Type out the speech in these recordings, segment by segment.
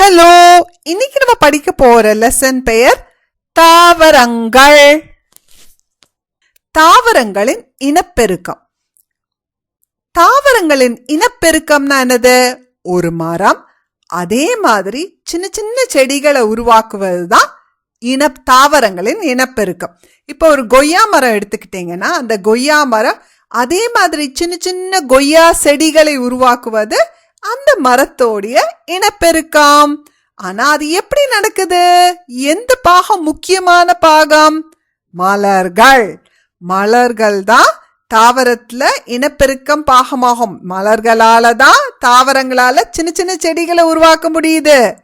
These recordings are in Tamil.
ஹலோ இன்னைக்கு நம்ம படிக்க போற லெசன் பெயர் தாவரங்கள். தாவரங்களின் இனப்பெருக்கம். தாவரங்களின் இனப்பெருக்கம்னா என்னது? ஒரு மரம் அதே மாதிரி சின்ன சின்ன செடிகளை உருவாக்குவது தான் இன தாவரங்களின் இனப்பெருக்கம். இப்போ ஒரு கொய்யா மரம் எடுத்துக்கிட்டீங்கன்னா அந்த கொய்யா மரம் அதே மாதிரி சின்ன சின்ன கொய்யா செடிகளை உருவாக்குவது அந்த மரத்தோடைய இனப்பெருக்கம் ஆனா அது எப்படி நடக்குது? எந்த பாகம் முக்கியமான பாகம்? மலர்கள். மலர்கள் தான் தாவரத்துல இனப்பெருக்கம் பாகமாகும். மலர்களால தான் தாவரங்களால சின்ன சின்ன செடிகளை உருவாக்க முடியுது.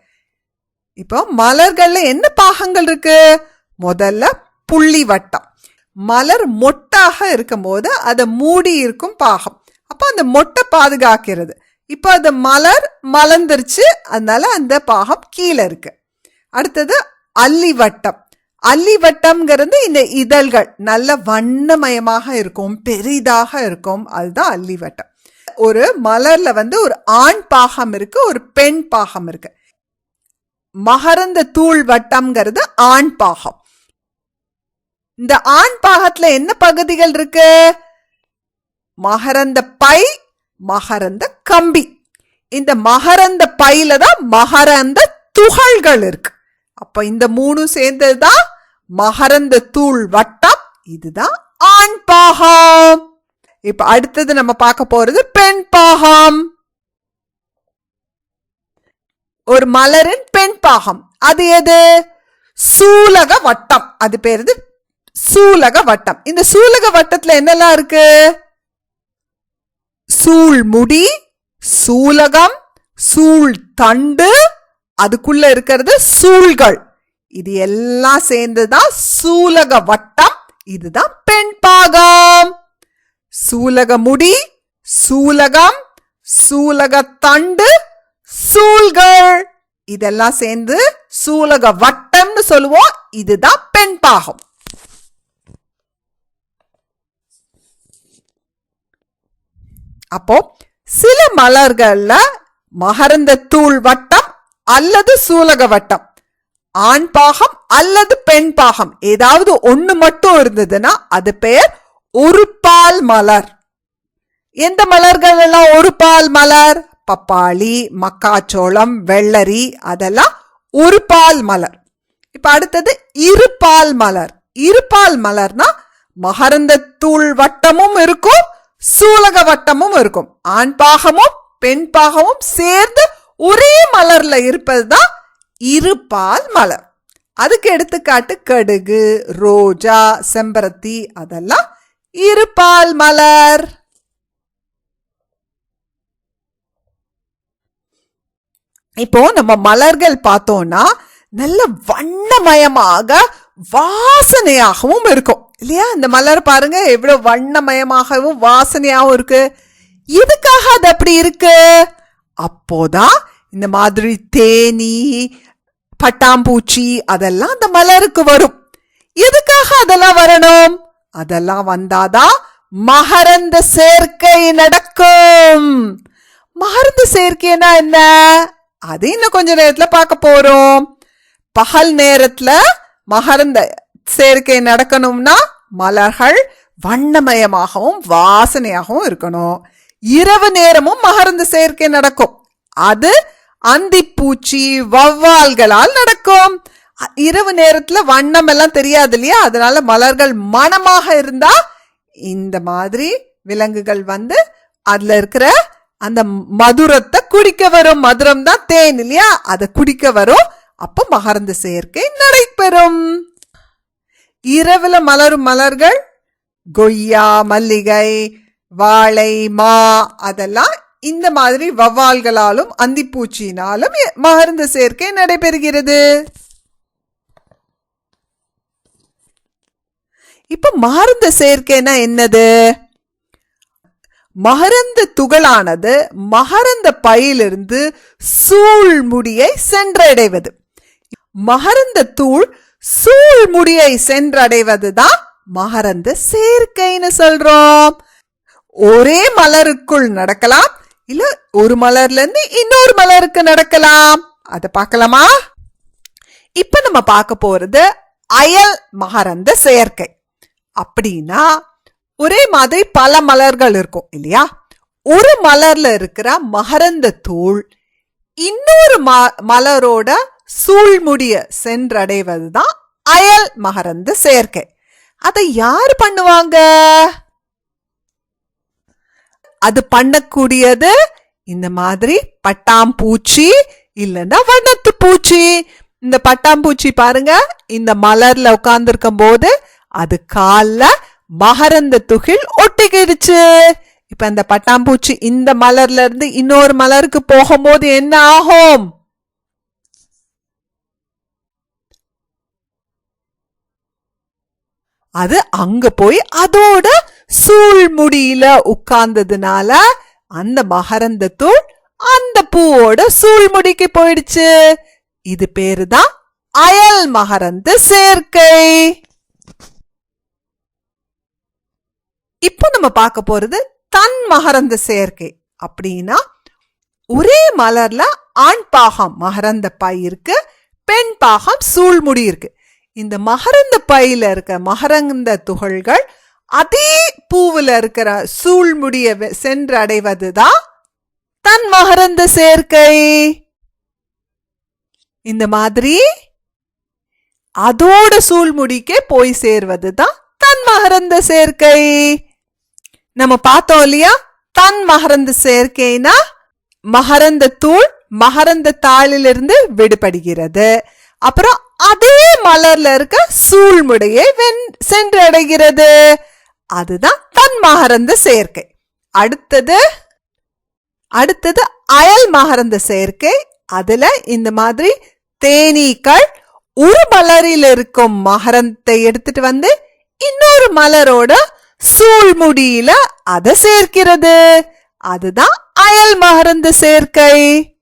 இப்போ மலர்கள்ல என்ன பாகங்கள் இருக்கு? முதல்ல புள்ளி வட்டம். மலர் மொட்டாக இருக்கும் போது அதை மூடி இருக்கும் பாகம். அப்போ அந்த மொட்டை பாதுகாக்கிறது. இப்போ அந்த மலர் மலர்ந்துருச்சு. அதனால அந்த பாகம் கீழே இருக்கு. அடுத்தது அல்லி வட்டம் அல்லி வட்டம்ங்கிறது இந்த இதழ்கள் நல்ல வண்ணமயமாக இருக்கும் பெரிதாக இருக்கும். அதுதான் அல்லி வட்டம் ஒரு மலர்ல வந்து ஒரு ஆண் பாகம் இருக்கு ஒரு பெண் பாகம் இருக்கு. மகரந்த தூள் வட்டம்ங்கிறது ஆண் பாகம். இந்த ஆண் பாகத்துல என்ன பகுதிகள் இருக்கு? மகரந்த பை மகரந்த கம்பி. இந்த மகரந்த பையில தான் மகரந்த துகள்கள் இருக்கு. அப்ப இந்த மூணு சேர்ந்தது தான் மகரந்த தூள் வட்டம் இதுதான் ஆண் பாகம். இப்ப அடுத்தது நம்ம பார்க்க போறது பெண் பாகம். ஒரு மலரின் பெண் பாகம். அது எது? சூலக வட்டம். அது பேருது சூலக வட்டம். இந்த சூலக வட்டத்துல என்னெல்லாம் இருக்கு? சூழ் முடி சூலகம் சூழ் தண்டு அதுக்குள்ள இருக்கிறது சூழ்கள். இது எல்லாம் சேர்ந்துதான் சூலக வட்டம் இதுதான் பெண் பாகம். சூலக முடி சூலகம் சூலக தண்டு சூழ்கள். இதெல்லாம் சேர்ந்து சூலக வட்டம்னு சொல்லுவோம் இதுதான் பெண் பாகம். அப்போ சில மலர்கள்ல மகரந்த தூள் வட்டம் அல்லது சூலக வட்டம் ஆண் பாகம் அல்லது பெண் பாகம் ஏதாவது ஒண்ணு மட்டும் இருந்ததுன்னா அது பெயர் ஒரு பால் மலர். எந்த மலர்கள் எல்லாம் ஒரு பால் மலர்? பப்பாளி மக்காச்சோளம் வெள்ளரி அதெல்லாம் ஒரு பால் மலர். இப்ப அடுத்தது இருபால் மலர். இருபால் மலர்னா மகரந்த தூள் வட்டமும் இருக்கும் சூலக வட்டமும் இருக்கும். ஆண் பாகமும் பெண் பாகமும் சேர்ந்து ஒரே மலர்ல இருப்பதுதான் இருபால் மலர். அதுக்கு எடுத்துக்காட்டு கடுகு ரோஜா செம்பருத்தி அதெல்லாம் இருபால் மலர். இப்போ நம்ம மலர்கள் பார்த்தோம்னா நல்ல வண்ணமயமாக வாசனையாகவும் இருக்கும். இல்லையா? இந்த மலர் பாருங்க எவ்வளோ வண்ணமயமாகவும் வாசனையாகவும் இருக்கு. எதுக்காக அது அப்படி இருக்கு? அப்போதான் இந்த மாதிரி தேனி பட்டாம்பூச்சி அதெல்லாம் அந்த மலருக்கு வரும். எதுக்காக அதெல்லாம் வரணும்? அதெல்லாம் வந்தாதான் மகரந்த சேர்க்கை நடக்கும். மகரந்த சேர்க்கைனா என்ன? அது இன்னும் கொஞ்ச நேரத்துல பார்க்க போறோம். பகல் நேரத்துல மகரந்த சேர்க்கை நடக்கணும்னா மலர்கள் வண்ணமயமாகவும் வாசனையாகவும் இருக்கணும். இரவு நேரமும் மகரந்த சேர்க்கை நடக்கும். அது அந்திப்பூச்சி வவ்வால்களால் நடக்கும். இரவு நேரத்துல வண்ணம் எல்லாம் தெரியாது இல்லையா? அதனால மலர்கள் மனமாக இருந்தா இந்த மாதிரி விலங்குகள் வந்து அதுல இருக்கிற அந்த மதுரத்தை குடிக்க வரும். மதுரம் தான் தேன் இல்லையா? அதை குடிக்க வரும். அப்போ மகரந்த சேர்க்கை நடைபெறும். இரவுல மலரும் மலர்கள் கொய்யா மல்லிகை வாழை மா அதெல்லாம் இந்த மாதிரி வவ்வால்களாலும் அந்திப்பூச்சியினாலும் மகர்ந்த சேர்க்கை நடைபெறுகிறது. இப்ப மகர்ந்த சேர்க்கைனா என்னது? மகரந்த துகளானது மகரந்த பையிலிருந்து சூழ்முடியை சென்றடைவது. மகரந்த தூள் சூழ் முடியை சென்றடைவதுதான் மகரந்த சேர்க்கைன்னு சொல்றோம். ஒரே மலருக்குள் நடக்கலாம் இல்ல ஒரு மலர்ல இருந்து இன்னொரு மலருக்கு நடக்கலாம். அதை பார்க்கலாமா? இப்ப நம்ம பார்க்க போறது அயல் மகரந்த செயற்கை அப்படின்னா ஒரே மாதிரி பல மலர்கள் இருக்கும் இல்லையா? ஒரு மலர்ல இருக்கிற மகரந்த தூள் இன்னொரு ம- மலரோட சூழ்முடிய சென்றடைவது தான் அயல் மகரந்து செயற்கை அதை யார் பண்ணுவாங்க? அது பண்ணக்கூடியது இந்த மாதிரி பட்டாம்பூச்சி இல்லைன்னா வண்ணத்து பூச்சி. இந்த பட்டாம்பூச்சி பாருங்க இந்த மலர்ல உட்கார்ந்துருக்கும் போது அது கால்ல மகரந்த துகில் ஒட்டிக்கிடுச்சு. இப்ப அந்த பட்டாம்பூச்சி இந்த மலர்ல இருந்து இன்னொரு மலருக்கு போகும்போது என்ன ஆகும்? அது அங்க போய் அதோட சூழ்முடியில உட்கார்ந்ததுனால அந்த மகரந்த தூள் அந்த பூவோட சூழ்முடிக்கு போயிடுச்சு. இது பேரு தான் அயல் மகரந்த சேர்க்கை. இப்போ நம்ம பார்க்க போறது தன் மகரந்த சேர்க்கை அப்படின்னா ஒரே மலர்ல ஆண் பாகம் மகரந்த பாய் இருக்கு பெண் பாகம் சூழ்முடி இருக்கு. இந்த மகரந்த பையில இருக்க மகரந்த துகள்கள் அதே பூவுல இருக்கிற சூழ்முடிய சென்றடைவது சென்றடைவதுதான் தன் மகரந்த சேர்க்கை. இந்த மாதிரி அதோட சூழ்முடிக்கே போய் சேர்வதுதான் தன் மகரந்த சேர்க்கை. நம்ம பார்த்தோம் இல்லையா? தன் மகரந்த சேர்க்கைனா மகரந்த தூள் மகரந்த தாளிலிருந்து விடுபடுகிறது. அப்புறம் அதே மலர்ல இருக்க சூழ்முடையை வென் சென்றடைகிறது. அதுதான் தன் மகரந்த சேர்க்கை. அடுத்தது அடுத்தது அயல் மகரந்த சேர்க்கை. அதுல இந்த மாதிரி தேனீக்கள் ஒரு மலரில் இருக்கும் மகரத்தை எடுத்துட்டு வந்து இன்னொரு மலரோட சூழ்முடியில அதை சேர்க்கிறது. அதுதான் அயல் மகரந்த சேர்க்கை.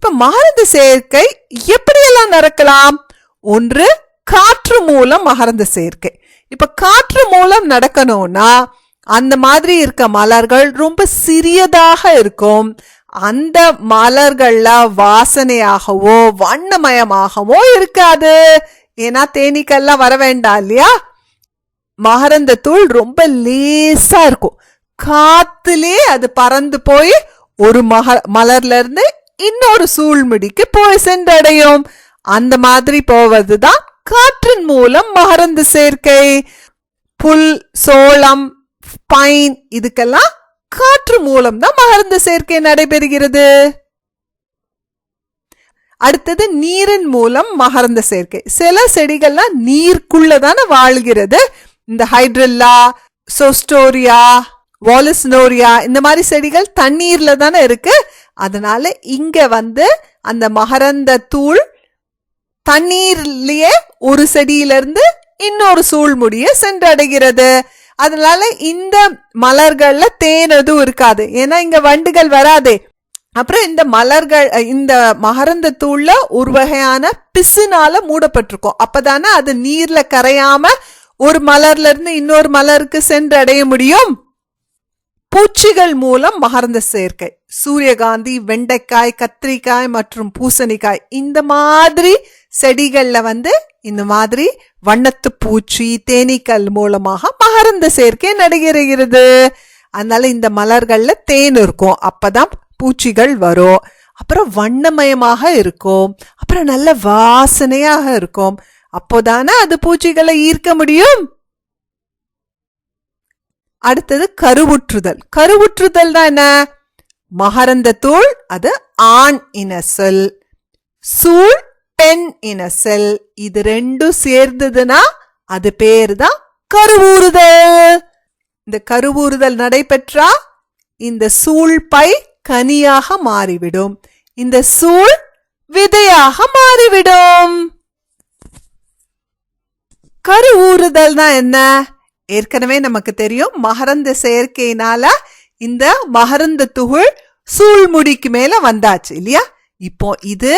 இப்ப மகரந்த சேர்க்கை எப்படியெல்லாம் நடக்கலாம்? ஒன்று காற்று மூலம் மகரந்த சேர்க்கை. இப்ப காற்று மூலம் நடக்கணும்னா அந்த மாதிரி இருக்க மலர்கள் ரொம்ப சிறியதாக இருக்கும். அந்த மலர்கள்ல வாசனையாகவோ வண்ணமயமாகவோ இருக்காது. ஏன்னா தேனீக்கெல்லாம் வர வேண்டாம் இல்லையா? மகரந்த தூள் ரொம்ப லேசா இருக்கும். காத்துலே அது பறந்து போய் ஒரு மக மலர்ல இருந்து இன்னொரு சூழ்முடிக்கு போய் சென்றடையும். அந்த மாதிரி போவதுதான் காற்றின் மூலம் மகரந்து சேர்க்கை. புல் சோளம் பைன் இதுக்கெல்லாம் காற்று மூலம் தான் மகரந்த சேர்க்கை நடைபெறுகிறது. அடுத்தது நீரின் மூலம் மகரந்த சேர்க்கை. சில செடிகள்லாம் நீருக்குள்ளதான வாழ்கிறது. இந்த ஹைட்ரல்லா சோஸ்டோரியா வாலஸ்னோரியா இந்த மாதிரி செடிகள் தண்ணீர்ல தானே இருக்கு. அதனால இங்க வந்து அந்த மகரந்த தூள் தண்ணீர்லயே ஒரு செடியிலிருந்து இன்னொரு சூழ்முடிய சென்றடைகிறது. அதனால இந்த மலர்கள்ல தேன் எதுவும் இருக்காது. ஏன்னா இங்க வண்டுகள் வராதே. அப்புறம் இந்த மலர்கள் இந்த மகரந்த தூள்ல ஒரு வகையான பிசுனால மூடப்பட்டிருக்கும். அப்பதானே அது நீர்ல கரையாம ஒரு மலர்ல இருந்து இன்னொரு மலருக்கு சென்றடைய முடியும்? பூச்சிகள் மூலம் மகரந்த சேர்க்கை. சூரியகாந்தி வெண்டைக்காய் கத்திரிக்காய் மற்றும் பூசணிக்காய் இந்த மாதிரி செடிகளில் வந்து இந்த மாதிரி வண்ணத்து பூச்சி தேனீக்கள் மூலமாக மகரந்த சேர்க்கை நடைபெறுகிறது. அதனால இந்த மலர்களில் தேன் இருக்கும். அப்பதான் பூச்சிகள் வரும். அப்புறம் வண்ணமயமாக இருக்கும். அப்புறம் நல்ல வாசனையாக இருக்கும். அப்போதானே அது பூச்சிகளை ஈர்க்க முடியும். அடுத்தது கருவுற்றுதல். கருவுற்றுதல் தான் என்ன? மகரந்த தூள் அது ஆண் இனசல் சூழ் பெண் இனசல் இது ரெண்டும் சேர்ந்ததுன்னா அது பேர் தான் கருவூறுதல். இந்த கருவூறுதல் நடைபெற்றா இந்த சூழ் பை கனியாக மாறிவிடும். இந்த சூழ் விதையாக மாறிவிடும். கருவூறுதல்னா என்ன? ஏற்கனவே நமக்கு தெரியும் மகரந்த செயற்கையினால இந்த மகரந்த துகள் சூழ்முடிக்கு மேல வந்தாச்சு இல்லையா? இப்போ இது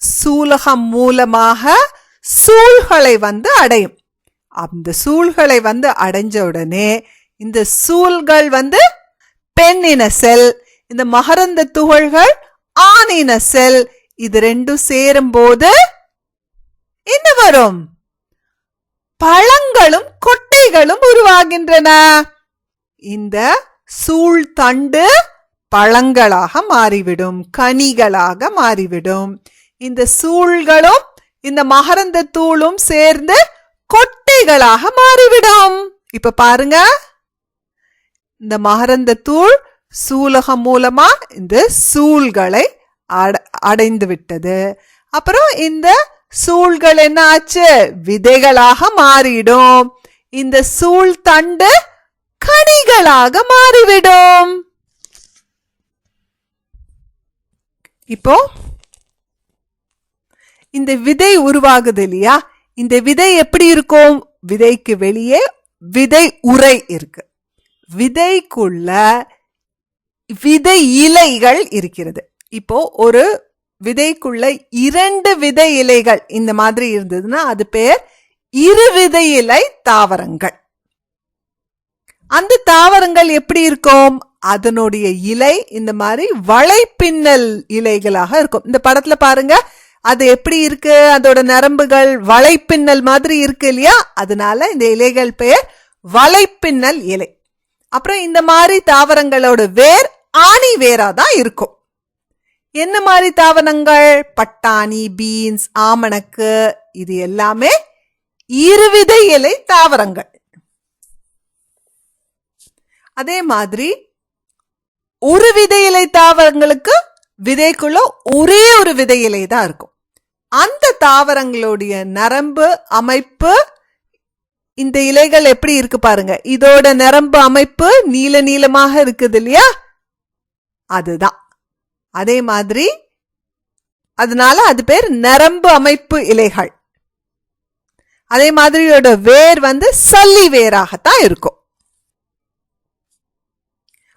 சூலகம் மூலமாக சூழ்களை வந்து அடையும். அந்த சூழ்களை வந்து அடைஞ்ச உடனே இந்த சூழ்கள் வந்து பெண்ணின செல் இந்த மகரந்த துகள்கள் ஆணின செல் இது ரெண்டும் சேரும் போது என்ன வரும்? பழங்களும் கொட்டைகளும் உருவாகின்றன. இந்த சூழ் தண்டு பழங்களாக மாறிவிடும் கனிகளாக மாறிவிடும். இந்த சூழ்களும் இந்த மகரந்த தூளும் சேர்ந்து கொட்டைகளாக மாறிவிடும். இப்ப பாருங்க. இந்த மகரந்த தூள் சூலகம் மூலமா இந்த சூழ்களை அடைந்து விட்டது அப்புறம் இந்த சூழ்கள் என்ன ஆச்சு விதைகளாக மாறிடும். இந்த சூழ் தண்டு கனிகளாக மாறிவிடும். இப்போ இந்த விதை உருவாகுது இல்லையா? இந்த விதை எப்படி இருக்கும்? விதைக்கு வெளியே விதை உரை இருக்கு. விதைக்குள்ள விதை இலைகள் இருக்கிறது. இப்போ ஒரு விதைக்குள்ள இரண்டு விதை இலைகள் இந்த மாதிரி இருந்ததுன்னா அது பேர் இரு விதை இலை தாவரங்கள். அந்த தாவரங்கள் எப்படி இருக்கும்? அதனுடைய இலை இந்த மாதிரி வலைப்பின்னல் இலைகளாக இருக்கும். இந்த படத்துல பாருங்க அது எப்படி இருக்கு? அதோட நரம்புகள் வலைப்பின்னல் மாதிரி இருக்கு இல்லையா? அதனால இந்த இலைகள் பெயர் வலைப்பின்னல் இலை. அப்புறம் இந்த மாதிரி தாவரங்களோட வேர் ஆணி வேரா தான் இருக்கும். என்ன மாதிரி தாவரங்கள்? பட்டாணி பீன்ஸ் ஆமணக்கு இது எல்லாமே இருவித இலை தாவரங்கள். அதே மாதிரி ஒரு விதை இலை தாவரங்களுக்கு விதைக்குள்ள ஒரே ஒரு விதை இலை தான் இருக்கும். அந்த தாவரங்களுடைய நரம்பு அமைப்பு இந்த இலைகள் எப்படி இருக்கு பாருங்க. இதோட நரம்பு அமைப்பு நீல நீளமாக இருக்குது இல்லையா? அதுதான். அதே மாதிரி அதனால அது பேர் நரம்பு அமைப்பு இலைகள். அதே மாதிரியோட வேர் வந்து சல்லி வேராகத்தான் இருக்கும்.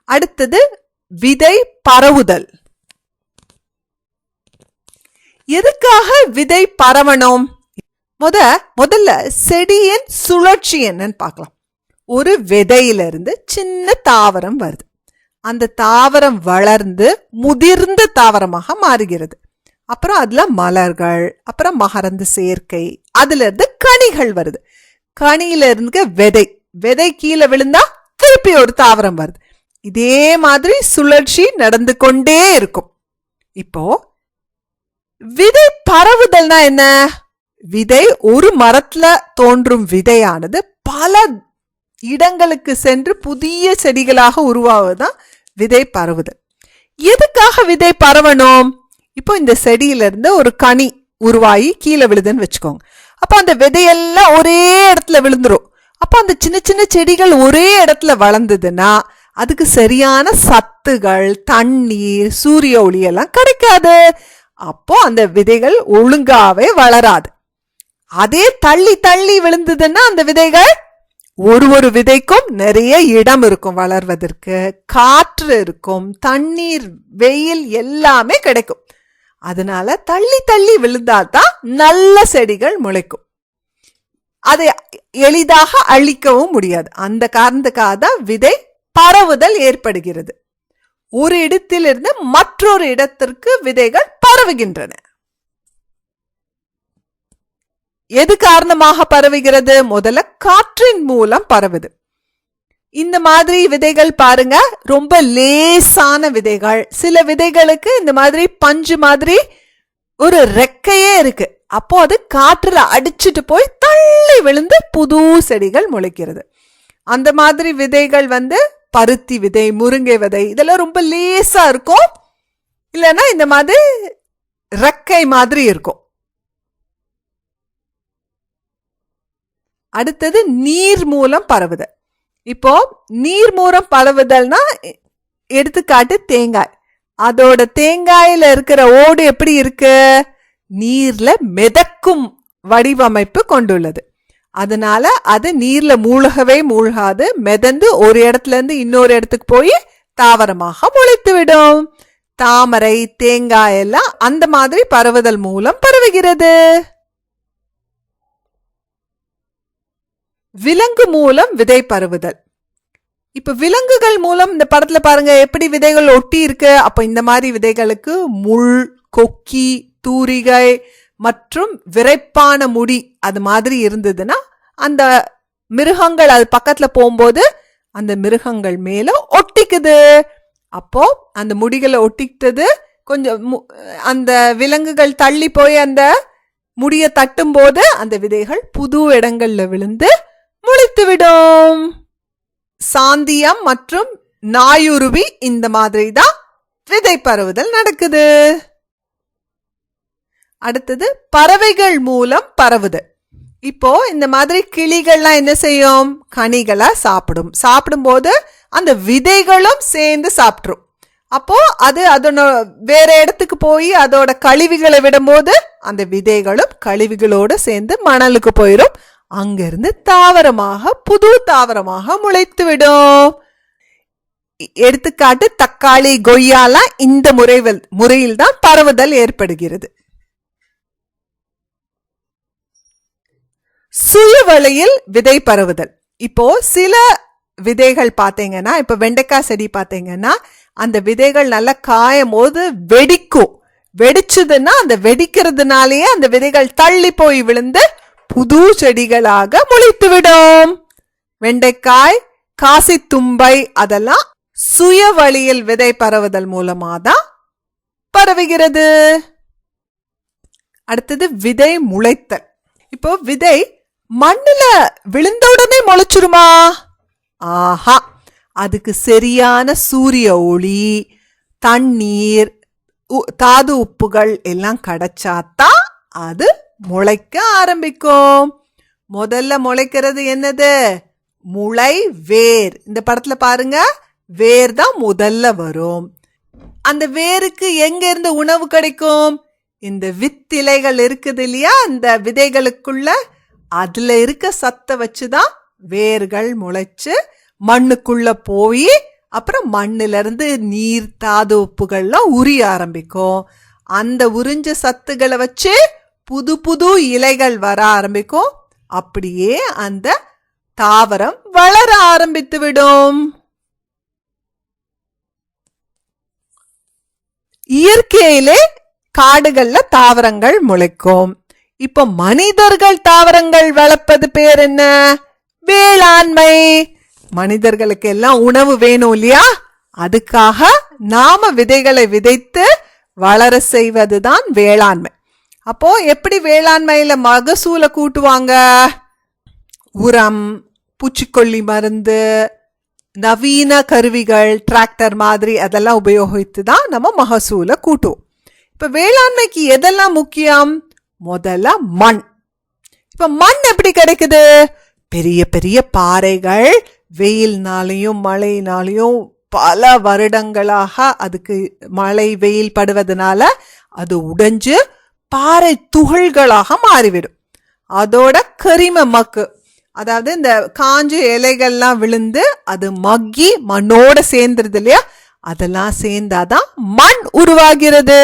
அடுத்தது விதை பரவுதல். எதுக்காக விதை பரவணும்? முத முதல்ல செடியின் சுழற்சி என்னன்னு பார்க்கலாம். ஒரு விதையிலிருந்து சின்ன தாவரம் வருது. அந்த தாவரம் வளர்ந்து முதிர்ந்த தாவரமாக மாறுகிறது. அப்புறம் அதுல மலர்கள் அப்புறம் மகரந்து சேர்க்கை அதுல இருந்து கனிகள் வருது. கனியில இருந்து விதை விதை கீழே விழுந்தா திருப்பி ஒரு தாவரம் வருது. இதே மாதிரி சுழற்சி நடந்து கொண்டே இருக்கும். இப்போ விதை பரவுதல்னா என்ன? விதை ஒரு மரத்துல தோன்றும் விதையானது பல இடங்களுக்கு சென்று புதிய செடிகளாக உருவாவதுதான் விதை பரவுதல். எதுக்காக விதை பரவணும்? இப்போ இந்த செடியிலிருந்து ஒரு கனி உருவாகி கீழே விழுதுன்னு வச்சுக்கோங்க. அப்போ அந்த விதையெல்லாம் ஒரே இடத்துல விழுந்துரும். அப்போ அந்த சின்ன சின்ன செடிகள் ஒரே இடத்துல வளர்ந்ததுன்னா அதுக்கு சரியான சத்துகள் தண்ணீர் சூரிய ஒளியெல்லாம் கிடைக்காது. அப்போ அந்த விதைகள் ஒழுங்காவே வளராது. அதே தள்ளி தள்ளி விழுந்ததுன்னா அந்த விதைகள் ஒரு ஒரு விதைக்கும் நிறைய இடம் இருக்கும் வளர்வதற்கு. காற்று இருக்கும் தண்ணீர் வெயில் எல்லாமே கிடைக்கும். அதனால தள்ளி தள்ளி விழுந்தாதான் நல்ல செடிகள் முளைக்கும். அதை எளிதாக அழிக்கவும் முடியாது. அந்த காரணத்துக்காக தான் விதை பரவுதல் ஏற்படுகிறது. ஒரு இடத்திலிருந்து மற்றொரு இடத்திற்கு விதைகள் பரவுகின்றன. எது காரணமாக பரவுகிறது? முதல்ல காற்றின் மூலம் பரவுது. இந்த மாதிரி விதைகள் பாருங்க ரொம்ப லேசான விதைகள். சில விதைகளுக்கு இந்த மாதிரி பஞ்சு மாதிரி ஒரு ரெக்கையே இருக்கு. அப்போ அது காற்றுல அடிச்சுட்டு போய் தள்ளி விழுந்து புது செடிகள் முளைக்கிறது. அந்த மாதிரி விதைகள் வந்து பருத்தி விதை முருங்கை விதை இதெல்லாம் ரொம்ப லேசாக இருக்கும். இல்லைன்னா இந்த மாதிரி ரெக்கை மாதிரி இருக்கும். அடுத்தது நீர் மூலம் பரவுதல். இப்போ நீர் மூலம் பரவுதல்னா எடுத்துக்காட்டு தேங்காய். அதோட தேங்காயில இருக்கிற ஓடு எப்படி இருக்கு? நீர்ல மிதக்கும் வடிவமைப்பு கொண்டுள்ளது. அதனால அது நீர்ல மூழ்கவே மூழ்காது மிதந்து ஒரு இடத்துல இருந்து இன்னொரு இடத்துக்கு போய் தாவரமாக முளைத்து விடும் தாமரை தேங்காய் எல்லாம் அந்த மாதிரி பரவுதல் மூலம் பரவுகிறது. விலங்கு மூலம் விதை பரவுதல். இப்ப விலங்குகள் மூலம் இந்த படத்துல பாருங்க எப்படி விதைகள் ஒட்டி இருக்கு? அப்ப இந்த மாதிரி விதைகளுக்கு முள் கொக்கி தூரிகை மற்றும் விரைப்பான முடி அது மாதிரி இருந்ததுன்னா அந்த மிருகங்கள் அது பக்கத்துல போகும்போது அந்த மிருகங்கள் மேல ஒட்டிக்குது. அப்போ அந்த முடிகளை ஒட்டிக்கிட்டது கொஞ்சம் மு- அந்த விலங்குகள் தள்ளி போய் அந்த முடியை தட்டும் போது அந்த விதைகள் புது இடங்கள்ல விழுந்து முளைத்துவிடும். சாந்தியம் மற்றும் நாயுருவி இந்த மாதிரி தான் விதை பரவுதல் நடக்குது. அடுத்தது பறவைகள் மூலம் பரவுது இப்போ இந்த மாதிரி கிளிகள்லாம் என்ன செய்யும்? கனிகளை சாப்பிடும். சாப்பிடும்போது அந்த விதைகளும் சேர்ந்து சாப்பிட்ரும் அப்போ அது அதோட வேற இடத்துக்கு போய் அதோட கழிவுகளை விடும்போது அந்த விதைகளும் கழிவுகளோடு சேர்ந்து மணலுக்கு போயிடும் அங்கிருந்து தாவரமாக புது தாவரமாக முளைத்து விடும் எடுத்துக்காட்டு தக்காளி கொய்யாலாம் இந்த முறைவில் முறையில் தான் பரவுதல் ஏற்படுகிறது. சுய வழியில் விதை பரவுதல். இப்போ சில விதைகள் பார்த்தீங்கன்னா இப்போ வெண்டைக்காய் செடி பார்த்தீங்கன்னா அந்த விதைகள் நல்லா காயும் போது வெடிக்கும். வெடிச்சதுன்னா அந்த வெடிக்கிறதுனாலேயே அந்த விதைகள் தள்ளி போய் விழுந்து புது செடிகளாக முளைத்து விடும் வெண்டைக்காய் காசி தும்பை அதெல்லாம் சுய வழியில் விதை பரவுதல் மூலமா தான் பரவுகிறது. அடுத்தது விதை முளைத்தல். இப்போ விதை மண்ணுல விழுந்த உடனே முளைச்சிருமா? ஆஹா அதுக்கு சரியான சூரிய ஒளி தண்ணீர் உ- தாது உப்புகள் எல்லாம் கிடைச்சாதான் அது முளைக்க ஆரம்பிக்கும். முதல்ல முளைக்கிறது என்னது? முளை வேர். இந்த படத்துல பாருங்க வேர் தான் முதல்ல வரும். அந்த வேருக்கு எங்க இருந்து உணவு கிடைக்கும்? இந்த வித்திலைகள் இருக்குது இல்லையா? அந்த விதைகளுக்குள்ள அதுல இருக்க சத்தை வச்சுதான் வேர்கள் முளைச்சு மண்ணுக்குள்ள போய் அப்புறம் மண்ணிலிருந்து நீர் தாது உப்புகள்லாம் உரிய ஆரம்பிக்கும். அந்த உறிஞ்ச சத்துக்களை வச்சு புது புது இலைகள் வர ஆரம்பிக்கும். அப்படியே அந்த தாவரம் வளர ஆரம்பித்து விடும். இயற்கையிலே காடுகள்ல தாவரங்கள் முளைக்கும். இப்ப மனிதர்கள் தாவரங்கள் வளர்ப்பது பேர் என்ன? வேளாண்மை. மனிதர்களுக்கு எல்லாம் உணவு வேணும் இல்லையா? அதுக்காக நாம விதைகளை விதைத்து வளர செய்வதுதான் வேளாண்மை. அப்போ எப்படி வேளாண்மையில மகசூலை கூட்டுவாங்க? உரம் பூச்சிக்கொல்லி மருந்து நவீன கருவிகள் டிராக்டர் மாதிரி அதெல்லாம் உபயோகித்து தான் நம்ம மகசூலை கூட்டுவோம். இப்போ வேளாண்மைக்கு எதெல்லாம் முக்கியம்? முதல்ல மண். இப்ப மண் எப்படி கிடைக்குது? பெரிய பெரிய பாறைகள் வெயில்னாலையும் மழையினாலையும் பல வருடங்களாக அதுக்கு மழை வெயில் படுவதனால அது உடைஞ்சு பாறை துகள்களாக மாறிவிடும். அதோட கரிம மக்கு அதாவது இந்த காஞ்ச இலைகள்லாம் விழுந்து அது மக்கி மண்ணோட சேர்ந்துருது இல்லையா? அதெல்லாம் சேர்ந்தாதான் மண் உருவாகிறது.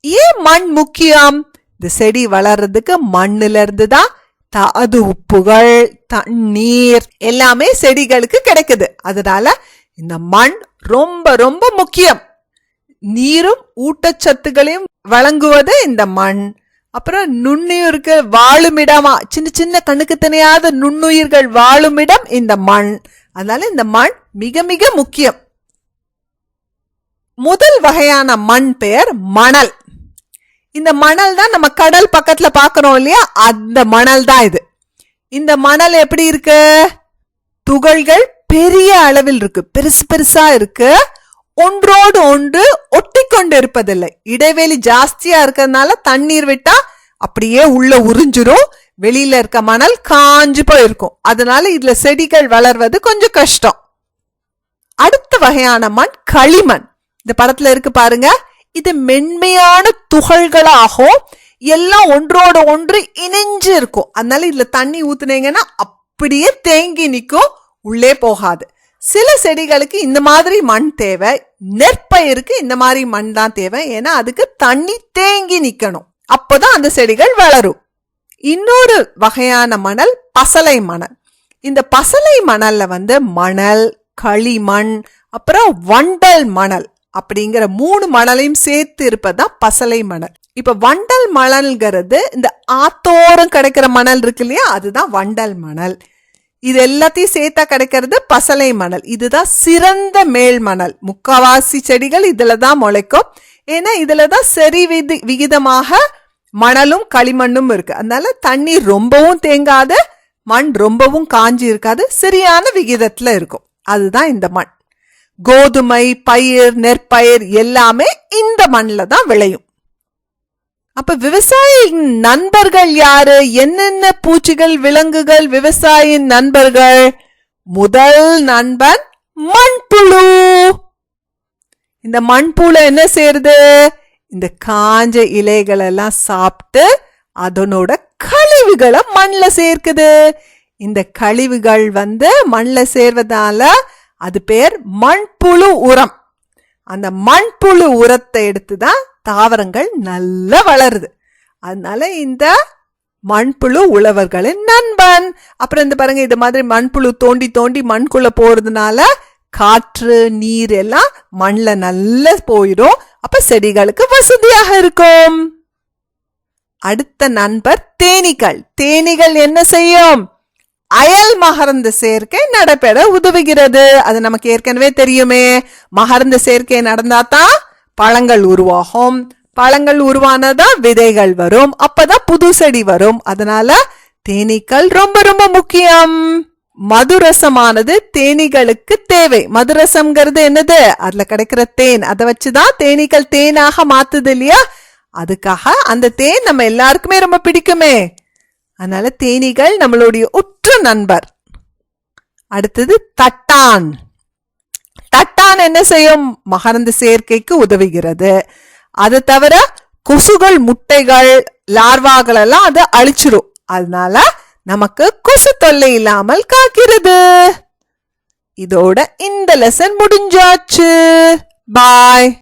ஏன் மண் முக்கியம்? இந்த செடி வளர்றதுக்கு மண்ணுல இருந்து தான் தாது உப்புகள் தண்ணீர் எல்லாமே செடிகளுக்கு கிடைக்குது. அதனால இந்த மண் ரொம்ப ரொம்ப முக்கியம். நீரும் ஊட்டச்சத்துகளையும் வழங்குவது இந்த மண். அப்புறம் நுண்ணுயிருக்கு வாழுமிடமா சின்ன சின்ன கண்ணுக்கு தெரியாத நுண்ணுயிர்கள் வாழுமிடம் இந்த மண். அதனால இந்த மண் மிக மிக முக்கியம். முதல் வகையான மண் பெயர் மணல். இந்த மணல் தான் நம்ம கடல் பக்கத்துல பாக்குறோம் இல்லையா? அந்த மணல் தான் இது. இந்த மணல் எப்படி இருக்கு? துகள்கள் பெரிய அளவில் இருக்கு. பெருசு பெருசா இருக்கு. ஒன்றோடு ஒன்று ஒட்டி கொண்டு இருப்பதில்லை. இடைவெளி ஜாஸ்தியா இருக்கிறதுனால தண்ணீர் விட்டா அப்படியே உள்ள உறிஞ்சிரும். வெளியில இருக்க மணல் காஞ்சு போயிருக்கும். அதனால இதுல செடிகள் வளர்வது கொஞ்சம் கஷ்டம். அடுத்த வகையான மண் களிமண். இந்த படத்துல இருக்கு பாருங்க. இது மென்மையான துகள்களாகும் எல்லாம் ஒன்றோட ஒன்று இணைஞ்சு இருக்கும். அதனால இதுல தண்ணி ஊத்துனீங்கன்னா அப்படியே தேங்கி நிற்கும் உள்ளே போகாது. சில செடிகளுக்கு இந்த மாதிரி மண் தேவை நெற்பயிருக்கு இந்த மாதிரி மண் தான் தேவை. ஏன்னா அதுக்கு தண்ணி தேங்கி நிற்கணும் அப்போதான் அந்த செடிகள் வளரும். இன்னொரு வகையான மணல் பசலை மணல். இந்த பசலை மணல்ல வந்து மணல் களிமண் அப்புறம் வண்டல் மணல். அப்படிங்கிற மூணு மணலையும் சேர்த்து இருப்பதுதான் பசலை மணல். இப்ப வண்டல் மணல்ங்கிறது இந்த ஆத்தோரம் கிடைக்கிற மணல் இருக்கு இல்லையா? அதுதான் வண்டல் மணல். இது எல்லாத்தையும் சேர்த்தா கிடைக்கிறது பசலை மணல். இதுதான் சிறந்த மேல் மணல். முக்காவாசி செடிகள் இதுல தான் முளைக்கும். ஏன்னா இதுல தான் சரி விதி விகிதமாக மணலும் களிமண்ணும் இருக்கு. அதனால தண்ணி ரொம்பவும் தேங்காத மண் ரொம்பவும் காஞ்சி இருக்காது சரியான விகிதத்துல இருக்கும். அதுதான் இந்த மண். கோதுமை பயிர் நெற்பயிர் எல்லாமே இந்த மண்ணில் தான் விளையும். அப்ப விவசாயியின் நண்பர்கள் யாரு? என்னென்ன பூச்சிகள் விலங்குகள் விவசாயின் நண்பர்கள்? முதல் நண்பன் மண்புழு. இந்த மண்புழு என்ன செய்யறது இந்த காஞ்ச இலைகள் எல்லாம் சாப்பிட்டு அதனோட கழிவுகளை மண்ணில் சேர்க்குது. இந்த கழிவுகள் வந்து மண்ணில் சேர்வதால அது பேர் மண்புழு உரம். அந்த மண்புழு உரத்தை எடுத்து தான் தாவரங்கள் நல்லா வளருது. அதனால இந்த மண்புழு உழவர்களின் நண்பன். அப்புறம் இந்த பாருங்க இது மாதிரி மண்புழு தோண்டி தோண்டி மண்குள்ள போறதுனால காற்று நீர் எல்லாம் மண்ணில் நல்லா போயிடும். அப்ப செடிகளுக்கு வசதியாக இருக்கும். அடுத்த நண்பர் தேனீக்கள். தேனீகள் என்ன செய்யும்? அயல் மகரந்த சேர்க்கை நடைபெற உதவுகிறது. அது நமக்கு ஏற்கனவே தெரியுமே. மகரந்த சேர்க்கை நடந்தாதான் பழங்கள் உருவாகும். பழங்கள் உருவானதான் விதைகள் வரும். அப்பதான் புது செடி வரும். அதனால தேனீக்கள் ரொம்ப ரொம்ப முக்கியம். மதுரசமானது தேனீகளுக்கு தேவை. மதுரசம்ங்கிறது என்னது? அதுல கிடைக்கிற தேன். அதை வச்சுதான் தேனீக்கள் தேனாக மாத்துது இல்லையா? அதுக்காக அந்த தேன் நம்ம எல்லாருக்குமே ரொம்ப பிடிக்குமே. அதனால தேனீகள் நம்மளுடைய உற்ற நண்பர். அடுத்தது தட்டான். தட்டான் என்ன செய்யும்? மகரந்த சேர்க்கைக்கு உதவுகிறது. அது தவிர கொசுகள் முட்டைகள் லார்வாகள் எல்லாம் அதை அழிச்சிரும். அதனால நமக்கு கொசு தொல்லை இல்லாமல் காக்கிறது. இதோட இந்த லெசன் முடிஞ்சாச்சு. பாய்